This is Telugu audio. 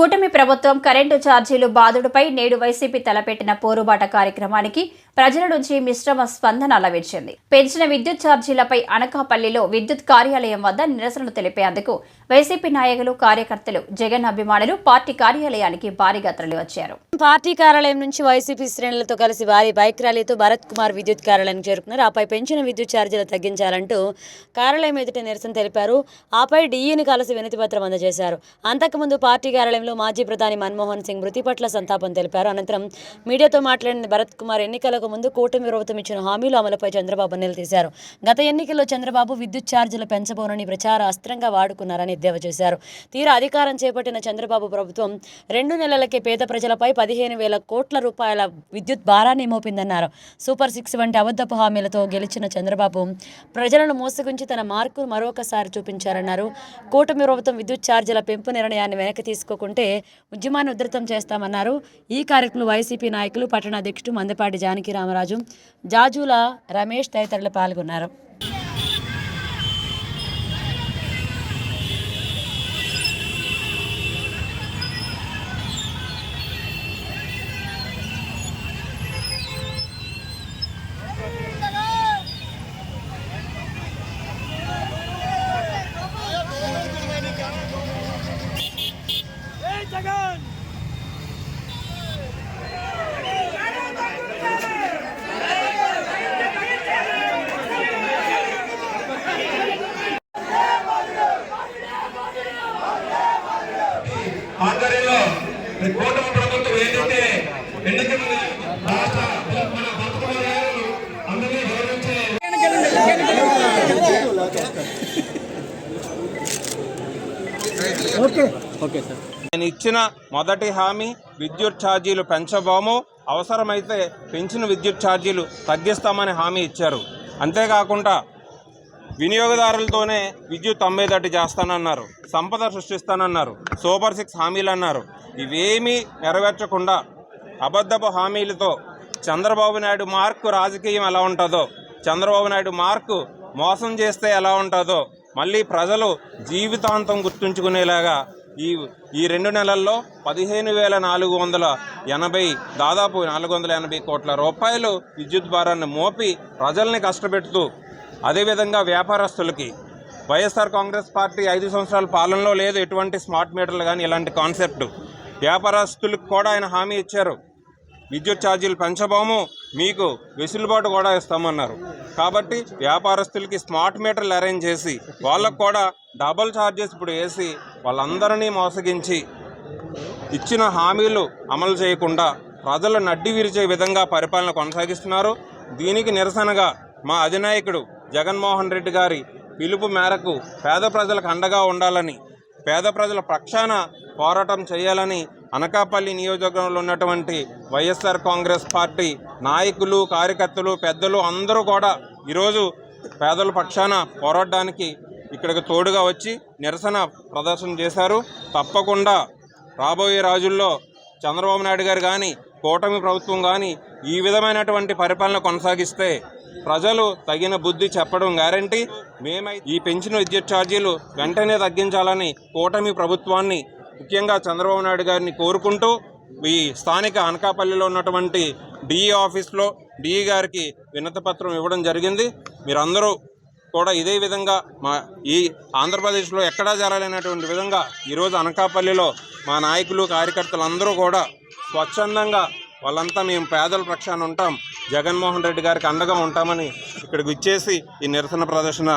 కూటమి ప్రభుత్వం కరెంటు ఛార్జీలు బాదుడుపై నేడు వైసీపీ తలపెట్టిన పోరుబాట కార్యక్రమానికి ప్రజల నుంచి మిశ్రమ స్పందన లభించింది పెంచిన విద్యుత్ ఛార్జీలపై అనకాపల్లిలో విద్యుత్ కార్యాలయం వద్ద నిరసనలు తెలిపేందుకు వైసీపీ నాయకులు కార్యకర్తలు జగన్ అభిమానులు పార్టీ కార్యాలయానికి భారీగా తరలివచ్చారు. పార్టీ కార్యాలయం నుంచి వైసీపీ శ్రేణులతో కలిసి భారీ బైక్ ర్యాలీతో భరత్ కుమార్ విద్యుత్ కార్యాలయానికి చేరుకున్నారు. ఆపై పెంచిన విద్యుత్ ఛార్జీలు తగ్గించాలంటూ కార్యాలయం ఎదుట నిరసన తెలిపారు. ఆపై డీఈని కలిసి వినతి పత్రం అందజేశారు. అంతకుముందు పార్టీ కార్యాలయంలో మాజీ ప్రధాని మన్మోహన్ సింగ్ మృతి పట్ల సంతాపం తెలిపారు. అనంతరం మీడియాతో మాట్లాడిన భరత్ కుమార్ ఎన్నికలకు ముందు కూటమి ప్రభుత్వం ఇచ్చిన హామీలు అమలుపై చంద్రబాబు నిలదీశారు గత ఎన్నికల్లో చంద్రబాబు విద్యుత్ ఛార్జీలు పెంచబోనని ప్రచార అస్త్రంగా వాడుకున్నారని ఎద్దేవా చేశారు. తీరా అధికారం చేపట్టిన చంద్రబాబు ప్రభుత్వం రెండు నెలలకే పేద ప్రజలపై పదిహేను వేల కోట్ల రూపాయల విద్యుత్ భారాన్ని మోపిందన్నారు. సూపర్ సిక్స్ వంటి అబద్ధపు హామీలతో గెలిచిన చంద్రబాబు ప్రజలను మోసగించి తన మార్కును మరొకసారి చూపించారన్నారు. కూటమి ప్రభుత్వం విద్యుత్ ఛార్జీల పెంపు నిర్ణయాన్ని వెనక్కి తీసుకోకుంటే ఉద్యమాన్ని ఉధృతం చేస్తామన్నారు. ఈ కార్యక్రమంలో వైసీపీ నాయకులు పట్టణ అధ్యక్షుడు మందపాటి జానకి రామరాజు జాజుల రమేష్ తదితరులు పాల్గొన్నారు. రాష్ట్ర మన గారు అందరినీ గౌరవించే నేను ఇచ్చిన మొదటి హామీ విద్యుత్ ఛార్జీలు పెంచబోము. అవసరమైతే పెంచిన విద్యుత్ ఛార్జీలు తగ్గిస్తామని హామీ ఇచ్చారు. అంతేకాకుండా వినియోగదారులతోనే విద్యుత్ అమ్మేదట్టు చేస్తానన్నారు. సంపద సృష్టిస్తానన్నారు. సూపర్ సిక్స్ హామీలు అన్నారు. ఇవేమీ నెరవేర్చకుండా అబద్ధపు హామీలతో చంద్రబాబు నాయుడు మార్కు రాజకీయం ఎలా ఉంటుందో చంద్రబాబు నాయుడు మార్కు మోసం చేస్తే ఎలా ఉంటుందో మళ్ళీ ప్రజలు జీవితాంతం గుర్తుంచుకునేలాగా ఈ ఈ రెండు నెలల్లో పదిహేను వేల నాలుగు వందల ఎనభై దాదాపు నాలుగు వందల ఎనభై కోట్ల రూపాయలు విద్యుత్ భారాన్ని మోపి ప్రజల్ని కష్టపెడుతూ అదేవిధంగా వ్యాపారస్తులకి. వైఎస్ఆర్ కాంగ్రెస్ పార్టీ ఐదు సంవత్సరాల పాలనలో లేదు ఎటువంటి స్మార్ట్ మీటర్లు కానీ ఇలాంటి కాన్సెప్ట్. వ్యాపారస్తులకు కూడా ఆయన హామీ ఇచ్చారు. విద్యుత్ ఛార్జీలు పెంచబోము మీకు వెసులుబాటు కూడా ఇస్తామన్నారు. కాబట్టి వ్యాపారస్తులకి స్మార్ట్ మీటర్లు అరేంజ్ చేసి వాళ్ళకు కూడా డబల్ ఛార్జెస్ ఇప్పుడు వేసి వాళ్ళందరినీ మోసగించి ఇచ్చిన హామీలు అమలు చేయకుండా ప్రజలు నడ్డి విరిచే విధంగా పరిపాలన కొనసాగిస్తున్నారు. దీనికి నిరసనగా మా అధినాయకుడు జగన్మోహన్ రెడ్డి గారి పిలుపు మేరకు పేద ప్రజలకు అండగా ఉండాలని పేద ప్రజల పక్షాన పోరాటం చేయాలని అనకాపల్లి నియోజకవర్గంలో ఉన్నటువంటి వైఎస్ఆర్ కాంగ్రెస్ పార్టీ నాయకులు కార్యకర్తలు పెద్దలు అందరూ కూడా ఈరోజు పేదల పక్షాన పోరాడడానికి ఇక్కడికి తోడుగా వచ్చి నిరసన ప్రదర్శన చేశారు. తప్పకుండా రాబోయే రోజుల్లో చంద్రబాబు నాయుడు గారు కానీ కూటమి ప్రభుత్వం కానీ ఈ విధమైనటువంటి పరిపాలన కొనసాగిస్తే ప్రజలు తగిన బుద్ధి చెప్పడం గ్యారంటీ మేమై ఈ పెంచిన విద్యుత్ ఛార్జీలు వెంటనే తగ్గించాలని కూటమి ప్రభుత్వాన్ని ముఖ్యంగా చంద్రబాబు నాయుడు గారిని కోరుకుంటూ ఈ స్థానిక అనకాపల్లిలో ఉన్నటువంటి డిఈ ఆఫీస్లో డిఈ గారికి వినతిపత్రం ఇవ్వడం జరిగింది. మీరందరూ కూడా ఇదే విధంగా మా ఈ ఆంధ్రప్రదేశ్లో ఎక్కడా జరగలేనటువంటి విధంగా ఈరోజు అనకాపల్లిలో మా నాయకులు కార్యకర్తలు అందరూ కూడా స్వచ్ఛందంగా వాళ్ళంతా మేము పేదల పక్షాన ఉంటాం. జగన్మోహన్ రెడ్డి గారికి అండగా ఉంటామని ఇక్కడికి ఇచ్చేసి ఈ నిరసన ప్రదర్శన